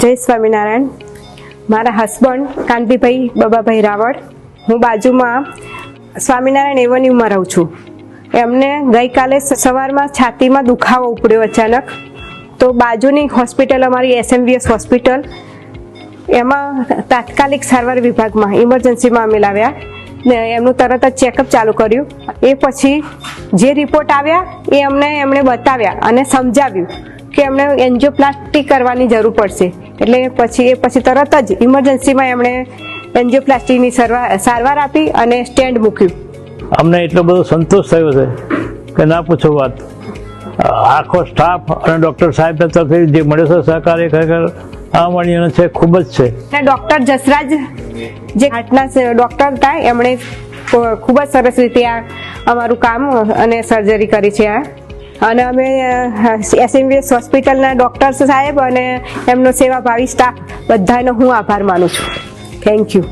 જય સ્વામિનારાયણ. મારા હસબન્ડ કાંતિભાઈ બાબાભાઈ રાવળ, હું બાજુમાં સ્વામિનારાયણ એવન્યુમાં રહું છું. એમને ગઈકાલે સવારમાં છાતીમાં દુખાવો ઉપડ્યો અચાનક. તો બાજુની હોસ્પિટલ અમારી એસએમવીએસ હોસ્પિટલ એમાં તાત્કાલિક સારવાર વિભાગમાં ઇમરજન્સીમાં અમે લાવ્યા ને એમનું તરત જ ચેકઅપ ચાલુ કર્યું. એ પછી જે રિપોર્ટ આવ્યા એ અમને એમણે બતાવ્યા અને સમજાવ્યું. કે એમણે એન્જિયોપ્લાસ્ટી કરવાની જરૂર પડશે. એટલે પછી એ પછી તરત જ ઇમરજન્સીમાં એમણે એન્જિયોપ્લાસ્ટીની સારવાર આપી અને સ્ટેન્ડ મૂક્યું. અમને એટલો બધો સંતોષ થયો છે કે ના પૂછો વાત. આખો સ્ટાફ અને ડૉક્ટર સાહેબ તરફથી જે મળ્યો છે સહકાર એ ખરેખર અમાનીય છે ખૂબ જ છે. અને ડૉક્ટર જસરાજ જે હાર્ટના ડૉક્ટર હતા એમણે ખૂબ જ સરસ રીતે આ અમારું કામ અને સર્જરી કરી છે આ. અને અમે એસએમવીએસ હોસ્પિટલના ડૉક્ટર્સ સાહેબ અને એમનો સેવાભાવી સ્ટાફ બધાનો હું આભાર માનું છું. Thank you